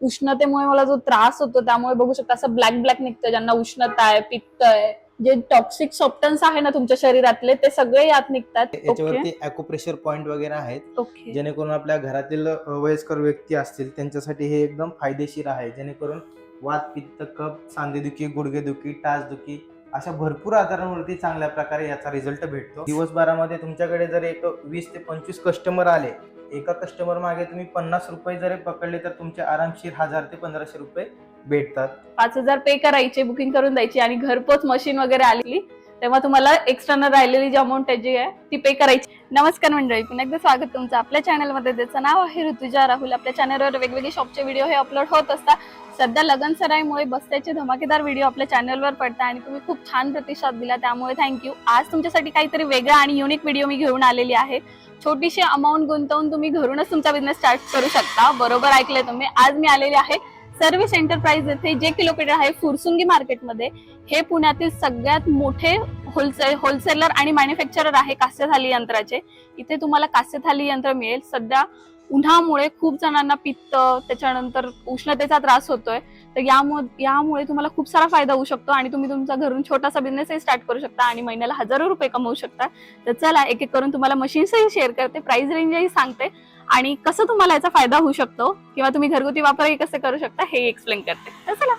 उष्णतेमुळे मला जो त्रास होतो त्यामुळे बघू शकता असं ब्लॅक ब्लॅक निघतं ज्यांना उष्णता आहे पित्त आहे जे टॉक्सिक सब्टन्स आहे ना तुमच्या शरीरातले ते सगळे यात निघतात. याच्यावरती अॅक्युप्रेशर पॉइंट वगैरे आहेत. ओके जेणेकरून आपल्या घरातील वयस्कर व्यक्ती असतील त्यांच्यासाठी हे एकदम फायदेशीर आहे. जेणेकरून वात पित्त कप सांधेदुखी गुडघेदुखी टाचदुखी अशा भरपूर आजारांवरती चांगल्या प्रकारे याचा रिझल्ट भेटतो. दिवसभरामध्ये तुमच्याकडे जर एक वीस ते पंचवीस कस्टमर आले एका कस्टमर मागे तुम्ही पन्नास रुपये जरी पकडले तर तुमचे आरामशीर हजार ते पंधराशे रुपये भेटतात. पाच हजार पे करायचे बुकिंग करून द्यायची आणि घरपोच मशीन वगैरे आलेली तेव्हा तुम्हाला एक्स्टर्नल राहिलेली जी अमाऊंट जी आहे ती पे करायची. नमस्कार मंडळी पुन्हा एकदा स्वागत तुमचं आपल्या चॅनलमध्ये त्याचं नाव आहे ऋतुजा राहुल. आपल्या चॅनलवर वेगवेगळे शॉपचे व्हिडिओ हे अपलोड होत असतात. सध्या लगन सराईमुळे बस्त्याचे धमाकेदार व्हिडिओ आपल्या चॅनलवर पडतात आणि तुम्ही खूप छान प्रतिसाद दिला. त्यामुळे थँक्यू आज तुमच्यासाठी काहीतरी वेगळा आणि युनिक व्हिडिओ मी घेऊन आलेली आहे. छोटीशी अमाऊंट गुंतवून तुम्ही घरूनच तुमचा बिझनेस स्टार्ट करू शकता. बरोबर ऐकलंय तुम्ही. आज मी आलेले आहे सर्विस एंटरप्राइज येथे जे की लोकेटेड आहे फुरसुंगी मार्केटमध्ये हे पुण्यातील सगळ्यात मोठे होलसेल होलसेलर आणि मॅन्युफॅक्चरर आहे कास्यथाली यंत्राचे. इथे तुम्हाला कास्यथाली यंत्र मिळेल. सध्या उन्हामुळे खूप जणांना पित्त त्याच्यानंतर उष्णतेचा त्रास होतोय. तर यामुळे यामुळे तुम्हाला खूप सारा फायदा होऊ शकतो आणि तुम्ही तुमचा घरून छोटासा बिझनेसही स्टार्ट करू शकता आणि महिन्याला हजारो रुपये कमवू शकता. तर चला एक एक करून तुम्हाला मशीन्सही शेअर करते. प्राइस रेंजही सांगते. आणि कसं तुम्हाला याचा फायदा होऊ शकतो? किंवा तुम्ही घरगुती वापरही कसं करू शकता हे एक्सप्लेन करते. तर चला.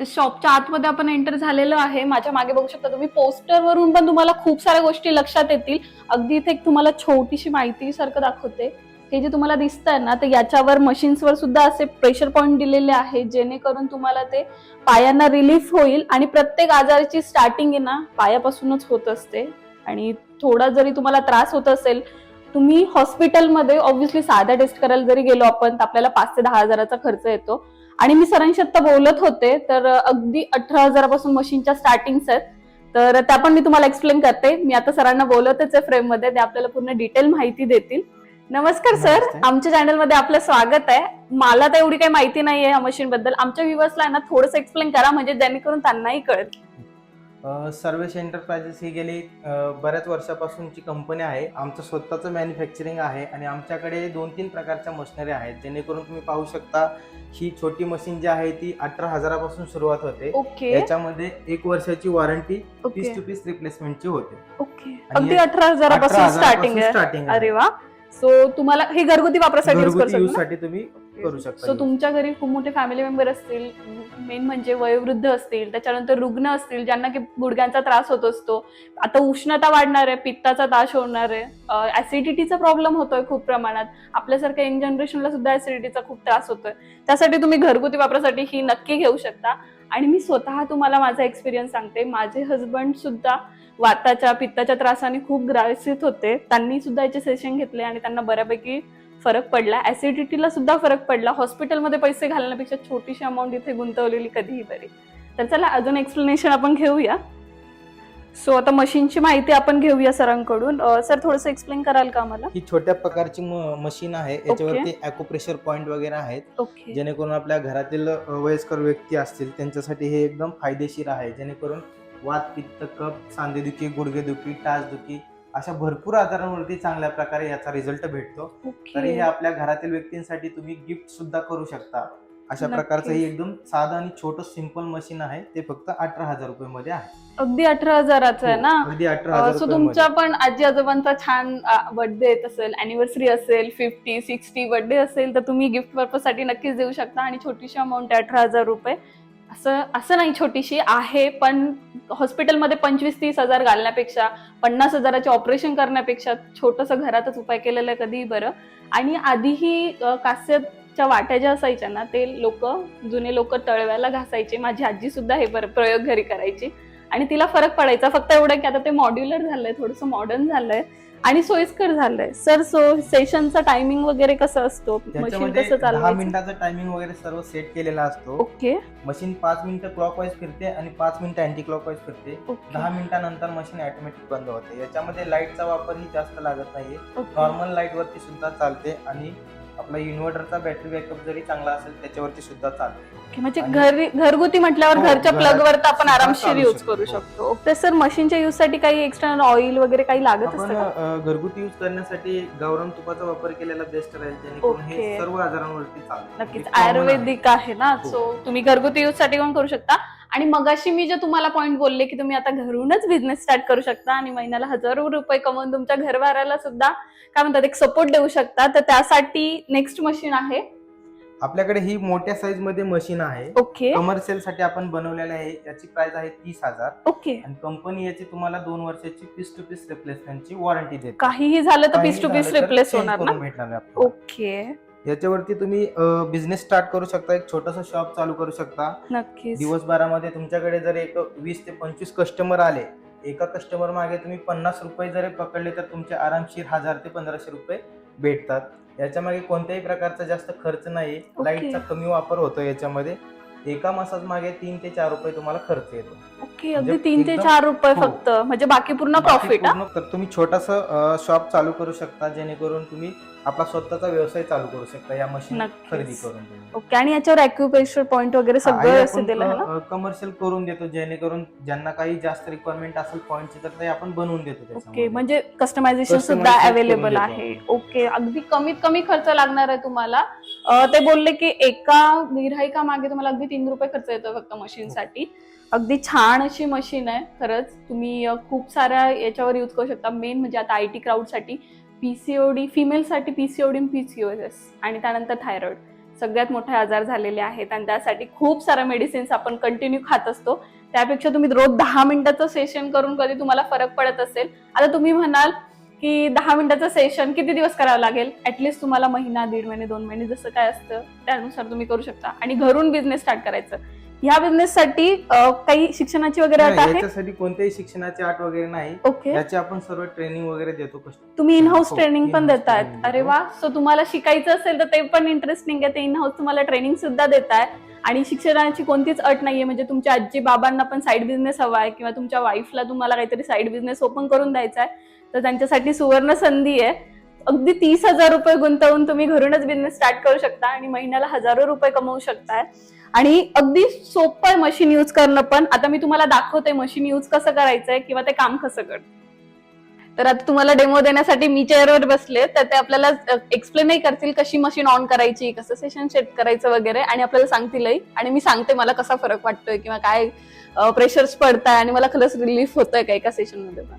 तर शॉपच्या आतमध्ये आपण एंटर झालेलो आहे. माझ्या मागे बघू शकता तुम्ही पोस्टर वरून पण तुम्हाला खूप साऱ्या गोष्टी लक्षात येतील. अगदी इथे एक तुम्हाला छोटीशी माहिती सारखं दाखवते. हे जे तुम्हाला दिसतंय ना तर याच्यावर मशीन्सवर सुद्धा असे प्रेशर पॉईंट दिलेले आहे जेणेकरून तुम्हाला ते पायांना रिलीफ होईल. आणि प्रत्येक आजाराची स्टार्टिंग आहे ना पायापासूनच होत असते. आणि थोडा जरी तुम्हाला त्रास होत असेल तुम्ही हॉस्पिटलमध्ये ऑब्व्हियसली साध्या टेस्ट करायला जरी गेलो आपण तर आपल्याला पाच ते दहा हजाराचा खर्च येतो. आणि मी सरांशी आता बोलत होते तर अगदी अठरा हजारापासून मशीनच्या स्टार्टिंग्स आहेत. तर त्या पण मी तुम्हाला एक्सप्लेन करते. मी आता सरांना बोलतच आहे फ्रेममध्ये ते आपल्याला पूर्ण डिटेल माहिती देतील. नमस्कार सर. आमच्या चॅनलमध्ये आपलं स्वागत आहे. मला तर एवढी काही माहिती नाहीये या मशीन बद्दल. आमच्या व्ह्युअर्सला ना थोडंसं एक्सप्लेन करा म्हणजे जेणेकरून त्यांनाही कळेल. सर्व्हिस एंटरप्राइजेस ही गेली बऱ्याच वर्षापासूनची कंपनी आहे. आमचं स्वतःचं मॅन्युफॅक्चरिंग आहे आणि आमच्याकडे दोन तीन प्रकारच्या मशिनरी आहेत. जेणेकरून तुम्ही पाहू शकता ही छोटी मशीन जी आहे ती अठरा हजारापासून सुरुवात होते. ओके. याच्यामध्ये एक वर्षाची warranty okay. Piece to piece रिप्लेसमेंटची होते. ओके. अगदी अठरा हजारापासून स्टार्टिंग आहे. स्टार्टिंग अरे वा. सो तुम्हाला हे घरगुती वापरासाठी यूज घरगुती यूजसाठी तुम्ही करू शकता सो. तुमच्या घरी खूप मोठे फॅमिली मेंबर असतील. मेन म्हणजे वयोवृद्ध असतील त्याच्यानंतर रुग्ण असतील ज्यांना की गुडघ्यांचा त्रास होत असतो. आता उष्णता वाढणार आहे पित्ताचा त्रास होणार आहे. ऍसिडिटीचा प्रॉब्लेम होतोय खूप प्रमाणात. आपल्यासारख्या यंग जनरेशनला सुद्धा ऍसिडिटीचा खूप त्रास होतोय. त्यासाठी तुम्ही घरगुती वापरासाठी ही नक्की घेऊ शकता. आणि मी स्वतः तुम्हाला माझा एक्सपिरियन्स सांगते. माझे हजबंड सुद्धा वाताच्या पित्ताच्या त्रासाने खूप ग्रासित होते. त्यांनी सुद्धा याचे सेशन घेतले आणि त्यांना बऱ्यापैकी फरक पडला. ऍसिडिटीला सुद्धा फरक पडला. हॉस्पिटलमध्ये पैसे घालण्यापेक्षा छोटीशी अमाऊंट इथे गुंतवलेली कधीही बरी तर चला अजून एक्सप्लेनेशन आपण घेऊया. सो आता मशीनची माहिती आपण घेऊया सरांकडून. सर थोडंसं एक्सप्लेन कराल का आम्हाला? ही छोट्या प्रकारची मशीन आहे. याच्यावरती अॅक्युप्रेशर पॉइंट वगैरे आहेत. जेणेकरून आपल्या घरातील वयस्कर व्यक्ती असतील त्यांच्यासाठी हे एकदम फायदेशीर आहे. जेणेकरून वात पित्त कप सांधेदुखी गुडघेदुखी टाचदुखी अशा भरपूर आजारांवरती चांगल्या प्रकारे याचा रिझल्ट भेटतो. तरी हे आपल्या घरातील व्यक्तींसाठी तुम्ही गिफ्ट सुद्धा करू शकता. अशा. प्रकारचं हे एकदम साधं आणि छोटं सिंपल मशीन आहे. ते फक्त अठरा हजार रुपये मध्ये आहे. अगदी अठरा हजाराचं आहे ना? अगदी अठरा हजार सो तुमच्या पण आजी आजोबांचा छान बर्थडे येत असेल अॅनिव्हर्सरी असेल फिफ्टी सिक्स्टी बर्थडे असेल तर तुम्ही गिफ्ट पर्पजसाठी नक्कीच देऊ शकता. आणि छोटीशी अमाऊंट अठरा हजार रुपये. असं असं नाही छोटीशी आहे पण हॉस्पिटलमध्ये पंचवीस तीस हजार घालण्यापेक्षा पन्नास हजाराचे ऑपरेशन करण्यापेक्षा छोटंसं घरातच उपाय केलेलं आहे कधीही बरं. आणि आधीही अं, कास्याच्या वाट्या ज्या असायच्या ना ते लोक जुने लोक तळव्याला घासायचे. माझी आजी सुद्धा हे बरं प्रयोग घरी करायची. आणि तिला फरक पडायचा. फक्त एवढं की आता ते मॉड्युलर झालंय थोडंसं मॉडर्न झालंय. आणि सोयीस्कर झालंय. सर सो सेशनचा टायमिंग वगैरे कसं असतो? मशीन कसं दहा चालवायचं मिनिटाचा टायमिंग वगैरे सर्व सेट केलेला असतो. ओके. मशीन पाच मिनिटं क्लॉकवाईज फिरते आणि पाच मिनिटं अँटी क्लॉकवाईज फिरते. ओके. दहा मिनिटानंतर मशीन ऑटोमॅटिक बंद होते. याच्यामध्ये लाईटचा वापरही जास्त लागत नाहीये. ओके. नॉर्मल लाइट वरती सुद्धा चालते आणि आपला इन्व्हर्टरचा बॅटरी बॅकअप जरी चांगला असेल त्याच्यावरती सुद्धा चालते ओके, म्हणजे आणि- घरी घरगुती म्हटल्यावर हो, घरच्या घरात प्लग वर तर आपण आरामशीर चालू यूज शकतो. करू हो. शकतो तर सर मशीनच्या यूजसाठी काही एक्स्ट्रा ऑइल वगैरे काही लागत आपण असतं का अ, घरगुती यूज करण्यासाठी गावरान तुपाचा वापर केलेला बेस्ट राहील जेणेकरून हे ओके. सर्व आजारांवरती चालते नक्कीच हे आहे. आयुर्वेदिक आहे ना हो. सो तुम्ही घरगुती यूजसाठी पण करू शकता आणि मगाशी मी जे तुम्हाला पॉईंट बोलले की तुम्ही आता घरूनच बिझनेस स्टार्ट करू शकता आणि महिन्याला हजारो रुपये कमवून तुमच्या घरभाराला सुद्धा काय म्हणतात एक सपोर्ट देऊ शकता. तर त्यासाठी नेक्स्ट मशीन आहे. आपल्याकडे ही मोठ्या साईजमध्ये मशीन आहे. ओके कमर्शियलसाठी आपण बनवलेलं आहे. याची प्राइस आहे तीस हजार. ओके आणि कंपनी याची तुम्हाला दोन वर्षाची पीस टू पीस रिप्लेसमेंटची वॉरंटी देते. काहीही झालं तर पीस टू पीस रिप्लेस होणार ना. ओके याच्यावरती तुम्ही बिझनेस स्टार्ट करू शकता एक छोटस शॉप चालू करू शकता. नक्कीच. दिवसभरामध्ये तुमच्याकडे जर एक वीस ते पंचवीस कस्टमर आले एका कस्टमर मागे तुम्ही पन्नास रुपये जरी पकडले तर तुमचे आरामशीर हजार ते पंधराशे रुपये भेटतात. याच्या मागे कोणत्याही प्रकारचा जास्त खर्च नाही. लाईटचा कमी वापर होतो याच्यामध्ये. एका मसाज मागे तीन ते चार रुपये तुम्हाला खर्च येतो. ओके अगदी म्हणजे तीन ते एकदम- चार रुपये हो. फक्त. म्हणजे बाकी पूर्ण बाकी प्रॉफिट पूर्ण- तर तुम्ही छोटास शॉप चालू करू शकता जेणेकरून तुम्ही आपला स्वतःचा व्यवसाय चालू करू शकता या मशीन नक्कीच. खरेदी करून तुम्ही. ओके आणि याच्यावर अॅक्युप्रेशर पॉईंट वगैरे सगळं व्यवस्थित दिलं आहे ना कमर्शियल करून देतो जेणेकरून ज्यांना काही जास्त रिक्वायरमेंट असेल पॉईंटची तर ते आपण बनवून देतो ओके त्याच्यामध्ये. म्हणजे कस्टमायझेशन सुद्धा करून अवेलेबल देतो आहे. ओके अगदी कमीत कमी खर्च लागणार आहे तुम्हाला. अं, ते बोलले की एका गिराहिका मागे तुम्हाला अगदी तीन रुपये खर्च येतो फक्त मशीनसाठी. अगदी छान अशी मशीन आहे. खरंच तुम्ही खूप साऱ्या याच्यावर यूज करू शकता. मेन म्हणजे आता आय टी क्राऊडसाठी पीसीओडी फिमेलसाठी पीसीओडी पीसीओएस आणि त्यानंतर थायरॉइड सगळ्यात मोठे आजार झालेले आहेत आणि त्यासाठी खूप साऱ्या मेडिसिन्स आपण कंटिन्यू खात असतो. त्यापेक्षा तुम्ही रोज दहा मिनिटाचं सेशन करून कधी तुम्हाला फरक पडत असेल. आता तुम्ही म्हणाल की दहा मिनिटाचं सेशन किती दिवस करावं लागेल? ऍटलिस्ट तुम्हाला महिना दीड महिने दोन महिने जसं काय असतं त्यानुसार तुम्ही करू शकता. आणि घरून बिझनेस स्टार्ट करायचं. ह्या बिझनेससाठी काही शिक्षणाची वगैरे अट आहे याच्यासाठी कोणत्याही शिक्षणाची आट वगैरे नाही. ओके. याची आपण सर्व ट्रेनिंग वगैरे देतो तुम्ही इन हाऊस ट्रेनिंग पण देतायत. अरे. वा! सो तुम्हाला शिकायचं असेल तर ते पण इंटरेस्टिंग आहे. ते इन हाऊस तुम्हाला ट्रेनिंग सुद्धा देताय आणि शिक्षणाची कोणतीच अट नाहीये. म्हणजे तुमच्या आजी बाबांना पण साईड बिझनेस हवा आहे. किंवा तुमच्या वाईफला तुम्हाला काहीतरी साईड बिझनेस ओपन करून द्यायचा आहे. तर त्यांच्यासाठी सुवर्ण संधी आहे. अगदी तीस हजार रुपये गुंतवून तुम्ही घरूनच बिझनेस स्टार्ट करू शकता आणि महिन्याला हजारो रुपये कमवू शकताय. आणि अगदी सोपं आहे मशीन यूज करणं पण. आता मी तुम्हाला दाखवते मशीन यूज कसं करायचंय किंवा ते काम कसं करतं तर आता तुम्हाला डेमो देण्यासाठी मी चेअरवर बसले तर ते आपल्याला एक्सप्लेनही करतील कशी मशीन ऑन करायची कसं सेशन सेट करायचं वगैरे आणि आपल्याला सांगतीलही आणि मी सांगते मला कसा फरक वाटतोय किंवा काय प्रेशर्स पडताय आणि मला खरंच रिलीफ होतोय का एका सेशनमध्ये पण.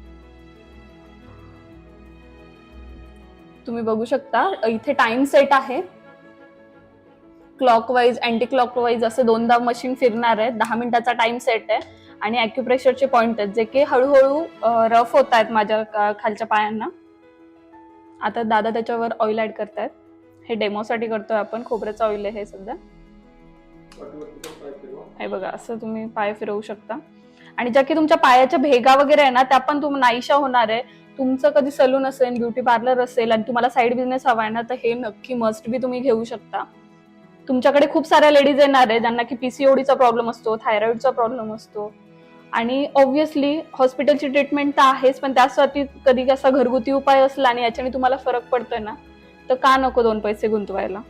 तुम्ही बघू शकता. इथे टाइम सेट आहे. क्लॉकवाईज अँटी क्लॉकवाईज असं दोनदा मशीन फिरणार आहे दहा मिनिटाचा टाइम सेट आहे. आणि अॅक्युप्रेशरचे पॉइंट आहेत. जे की हळूहळू रफ होत आहेत माझ्या खालच्या पायांना. आता दादा त्याच्यावर ऑइल ऍड करतायत. हे डेमोसाठी करतोय आपण. खोबऱ्याचं ऑइल आहे हे सध्या. हे बघा असं तुम्ही पाय फिरवू शकता. आणि ज्या की तुमच्या पायाच्या भेगा वगैरे आहे ना त्या पण तुम्ही नाहीशा होणार आहे. तुमचं कधी सलून असेल ब्युटी पार्लर असेल आणि तुम्हाला साईड बिझनेस हवा आहे ना तर हे नक्की मस्ट बी तुम्ही घेऊ शकता. तुमच्याकडे खूप साऱ्या लेडीज येणार आहे ज्यांना की पीसीओडीचा प्रॉब्लेम असतो थायरॉइडचा प्रॉब्लेम असतो. आणि ऑब्व्हियसली हॉस्पिटलची ट्रीटमेंट तर आहेच पण त्यासाठी कधी असा घरगुती उपाय असला आणि याच्याने तुम्हाला फरक पडतोय ना तर का नको दोन पैसे गुंतवायला?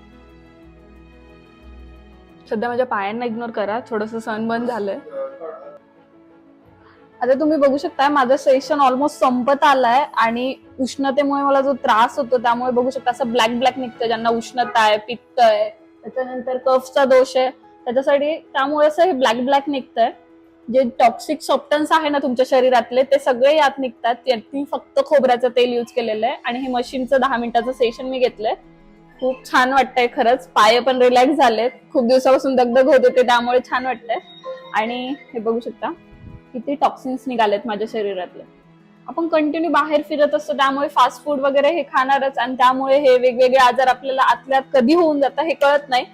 सध्या माझ्या पायांना इग्नोर करा थोडस सनबर्न झालंय. आता तुम्ही बघू शकता माझं सेशन ऑलमोस्ट संपत आलाय आणि उष्णतेमुळे मला जो त्रास होतो त्यामुळे बघू शकता असं ब्लॅक ब्लॅक निघतं ज्यांना उष्णता आहे पित्त आहे त्याच्यानंतर कफचा दोष आहे. त्याच्यासाठी त्यामुळे असं हे ब्लॅक ब्लॅक निघतंय. जे टॉक्सिक सॉप्टन्स आहे ना तुमच्या शरीरातले ते सगळे यात निघतात. त्यातून फक्त खोबऱ्याचं तेल यूज केलेलं आहे आणि हे मशीनचं दहा मिनिटाचं सेशन मी घेतलंय. खूप छान वाटतंय खरंच. पाय पण रिलॅक्स झालेत. खूप दिवसापासून दगदग होत होते त्यामुळे छान वाटतंय. आणि हे बघू शकता. किती टॉक्सिन्स निघालेत माझ्या शरीरातले. आपण कंटिन्यू बाहेर फिरत असतो त्यामुळे फास्ट फूड वगैरे हे खाणारच आणि त्यामुळे हे वेगवेगळे आजार आपल्याला आतल्यात कधी होऊन जातात हे कळत नाही.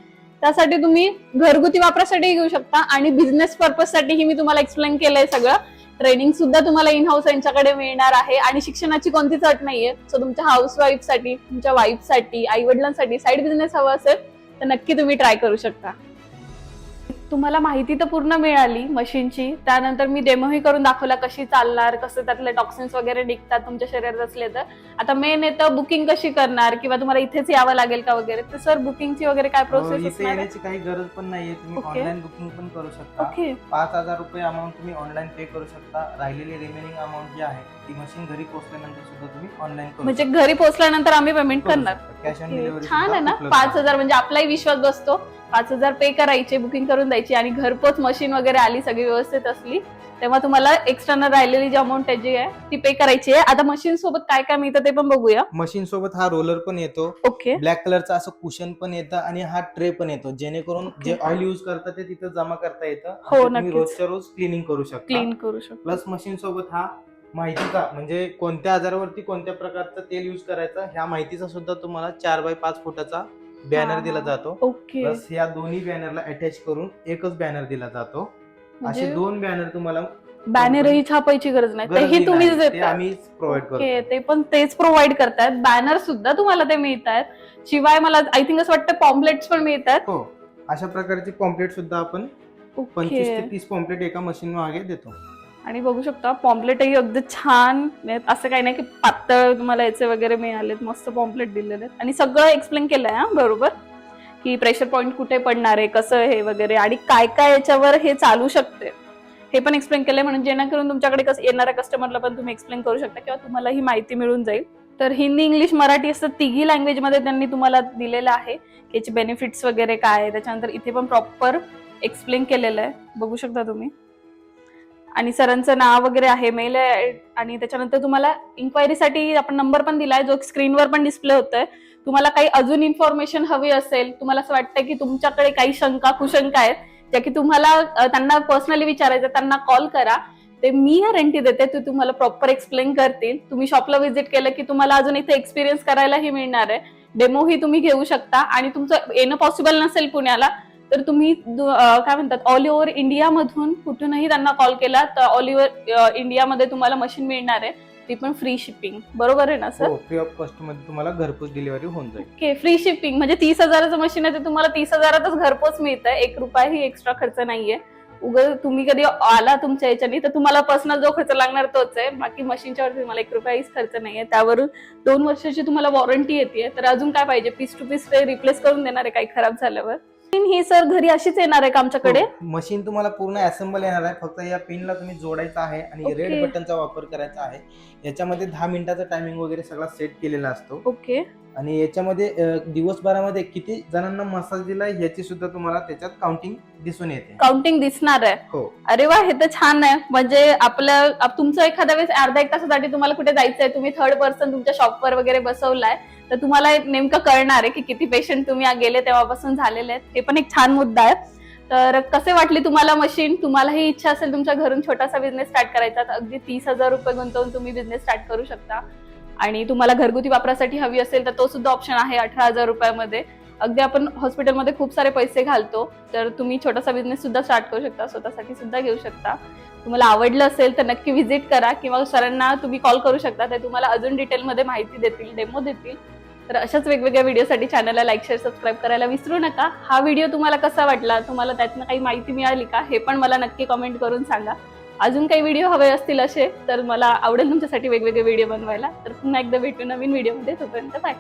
त्यासाठी तुम्ही घरगुती वापरासाठी घेऊ शकता आणि बिझनेस पर्पज साठीही मी तुम्हाला एक्सप्लेन केलंय सगळं. ट्रेनिंग सुद्धा तुम्हाला इन हाऊस यांच्याकडे मिळणार आहे आणि शिक्षणाची कोणतीच अट नाहीये. सो तुमच्या हाऊस वाईफसाठी तुमच्या वाईफसाठी आई वडिलांसाठी साईड बिझनेस हवा असेल तर नक्की तुम्ही ट्राय करू शकता. तुम्हाला माहिती तर पूर्ण मिळाली मशीनची. त्यानंतर मी डेमोही करून दाखवला कशी चालणार कसं त्यातले टॉक्सिन्स वगैरे निघतात तुमच्या शरीरात असले तर. आता मेन येतं बुकिंग कशी करणार किंवा तुम्हाला इथेच यावं लागेल का वगैरे? तर सर बुकिंगची वगैरे काय प्रोसेस इथे असणार आहे? येण्याची काही गरज पण नाहीये. तुम्ही. ऑनलाईन बुकिंग पण करू शकता. ओके पाच हजार रुपये अमाऊंट तुम्ही ऑनलाईन पे करू शकता. राहिलेली रिमेनिंग अमाऊंट जी आहे ती मशीन घरी पोहोचल्यानंतर सुद्धा तुम्ही ऑनलाईन करू म्हणजे घरी पोहोचल्यानंतर आम्ही पेमेंट करणार. कॅश ऑन डिलिव्हरी छान आहे ना? पाच हजार म्हणजे आपलाही विश्वास बसतो. पाच हजार पे करायचे बुकिंग करून द्यायची आणि घरपोच मशीन वगैरे आली सगळी व्यवस्थित असली तेव्हा तुम्हाला एक्स्ट्रा राहिलेली जी अमाऊंट जी आहे ती पे करायची आहे. आता मशीन सोबत काय काय मिळतं ते पण बघूया. मशीन सोबत हा रोलर पण येतो. ओके ब्लॅक कलरचा असं कुशन पण येतं आणि हा ट्रे पण येतो. जेणेकरून. जे ऑइल युज करतात ते तिथं जमा करता येतं. हो, तुम्ही नक्कीच. रोजच्या रोज क्लिनिंग करू शकता. क्लीन करू शकतो. प्लस मशीन सोबत हा माहितीचा म्हणजे कोणत्या आजारावरती कोणत्या प्रकारचं तेल युज करायचं ह्या माहितीचा सुद्धा तुम्हाला चार बाय पाच फुटाचा बॅनर दिला. जातो. ओके प्लस या दोन्ही बॅनरला अटॅच करून एकच बॅनर दिला जातो. असे म्हणजे दोन बॅनर तुम्हाला बॅनरही छापायची गरज नाही. गरज तेही तुम्हीच. ते देता आम्ही प्रोव्हाइड ओके करतो. ते पण तेच प्रोव्हाइड करतायत. बॅनर सुद्धा तुम्हाला ते मिळत आहेत शिवाय मला आय थिंक असं वाटतं पॉम्पलेट्स पण मिळतात. हो. अशा प्रकारची पॉम्पलेट सुद्धा आपण पंचवीस ओके ते तीस पॉम्पलेट एका मशीन मागे देतो. आणि बघू शकता पॉम्पलेटही अगदी छान असं काही नाही की पातळ तुम्हाला याचे वगैरे मिळालेत मस्त पॉम्पलेट दिलेले आहेत. आणि सगळं एक्सप्लेन केलंय हां बरोबर? की प्रेशर पॉईंट कुठे पडणार आहे कसं हे वगैरे आणि काय काय याच्यावर हे चालू शकते. हे पण एक्सप्लेन केलंय म्हणून जेणेकरून तुमच्याकडे कसं येणाऱ्या कस्टमरला पण तुम्ही एक्सप्लेन करू शकता किंवा तुम्हाला ही माहिती मिळून जाईल. तर हिंदी इंग्लिश मराठी असं तिघी लँग्वेजमध्ये त्यांनी तुम्हाला दिलेलं आहे की याचे बेनिफिट्स वगैरे काय आहे. त्याच्यानंतर इथे पण प्रॉपर एक्सप्लेन केलेलं आहे. बघू शकता तुम्ही. आणि सरांचं नाव वगैरे आहे मेल आहे आणि त्याच्यानंतर तुम्हाला इन्क्वायरीसाठी आपण नंबर पण दिलाय जो स्क्रीनवर पण डिस्प्ले होतोय. तुम्हाला काही अजून इन्फॉर्मेशन हवी असेल तुम्हाला असं वाटतं की तुमच्याकडे काही शंका कुशंका आहेत ज्या की तुम्हाला त्यांना पर्सनली विचारायचं त्यांना कॉल करा. ते मी गॅरंटी देते ते तुम्हाला प्रॉपर एक्सप्लेन करतील. तुम्ही शॉपला व्हिजिट केलं की तुम्हाला अजून इथे एक्सपिरियन्स करायलाही मिळणार आहे. डेमोही तुम्ही घेऊ शकता आणि तुमचं येणं पॉसिबल नसेल पुण्याला तर तुम्ही काय म्हणतात ऑल ओव्हर इंडियामधून कुठूनही त्यांना कॉल केला तर ऑल ओव्हर इंडियामध्ये तुम्हाला मशीन मिळणार आहे. ती पण फ्री शिपिंग बरोबर आहे ना सर फ्री ऑफ कॉस्टमध्ये तुम्हाला घरपोच डिलिव्हरी होऊन जाईल. ओके फ्री शिपिंग म्हणजे तीस हजाराचं मशीन आहे ते तुम्हाला तीस हजारातच घरपोच मिळतं एक रुपयाही एक्स्ट्रा खर्च नाहीये. उगं तुम्ही कधी आला तुमच्या याच्यानी तर तुम्हाला पर्सनल जो खर्च लागणार तोच आहे. बाकी मशीनच्या वरती तुम्हाला एक रुपयाहीच खर्च नाहीये. त्यावरून दोन वर्षाची तुम्हाला वॉरंटी येते तर अजून काय पाहिजे? पीस टू पीस ते रिप्लेस करून देणार आहे काही खराब झाल्यावर? ही सर घरी अशीच येणार आहे का आमच्याकडे? मशीन तुम्हाला पूर्ण असेंबल येणार आहे. फक्त या पिनला तुम्ही जोडायचा आहे आणि ओके. रेड बटनचा वापर करायचा आहे. याच्यामध्ये दहा मिनिटाचा टायमिंग वगैरे सगळा सेट केलेला असतो. ओके आणि याच्यामध्ये दिवसभरामध्ये किती जणांना मसाज दिलाय याची सुद्धा तुम्हाला त्याच्यात काउंटिंग दिसून येते. काउंटिंग दिसणार आहे. हो. अरे वा हे तर छान आहे. म्हणजे आपलं आप- तुमचं एखाद्या वेळेस अर्धा एक तासासाठी तुम्हाला कुठे जायचंय तुम्ही थर्ड पर्सन तुमच्या शॉपवर वगैरे बसवलाय तर तुम्हाला एक नेमकं कळणार आहे की किती पेशंट तुम्ही गेले तेव्हापासून झालेले आहेत. हे पण एक छान मुद्दा आहे. तर कसे वाटली तुम्हाला मशीन तुम्हालाही इच्छा असेल तुमच्या घरून छोटासा बिझनेस स्टार्ट करायचा अगदी तीस हजार रुपये गुंतवून तुम्ही बिझनेस स्टार्ट करू शकता. आणि तुम्हाला घरगुती वापरासाठी हवी असेल तर तो सुद्धा ऑप्शन आहे अठरा हजार रुपयामध्ये. अगदी आपण हॉस्पिटलमध्ये खूप सारे पैसे घालतो तर तुम्ही छोटासा बिझनेस सुद्धा स्टार्ट करू शकता स्वतःसाठी सुद्धा घेऊ शकता. तुम्हाला आवडलं असेल तर नक्की व्हिजिट करा किंवा सरांना तुम्ही कॉल करू शकता ते तुम्हाला अजून डिटेलमध्ये माहिती देतील डेमो देतील. तर अशाच वेगवेगळ्या व्हिडिओसाठी चॅनलला लाईक शेअर सबस्क्राईब करायला विसरू नका. हा व्हिडिओ तुम्हाला कसा वाटला तुम्हाला त्यातनं काही माहिती मिळाली का हे पण मला नक्की कमेंट करून सांगा. अजून काही व्हिडिओ हवे असतील असे तर मला आवडेल तुमच्यासाठी वेगवेगळे व्हिडिओ बनवायला. तर पुन्हा एकदा भेटू नवीन व्हिडिओमध्ये तोपर्यंत बाय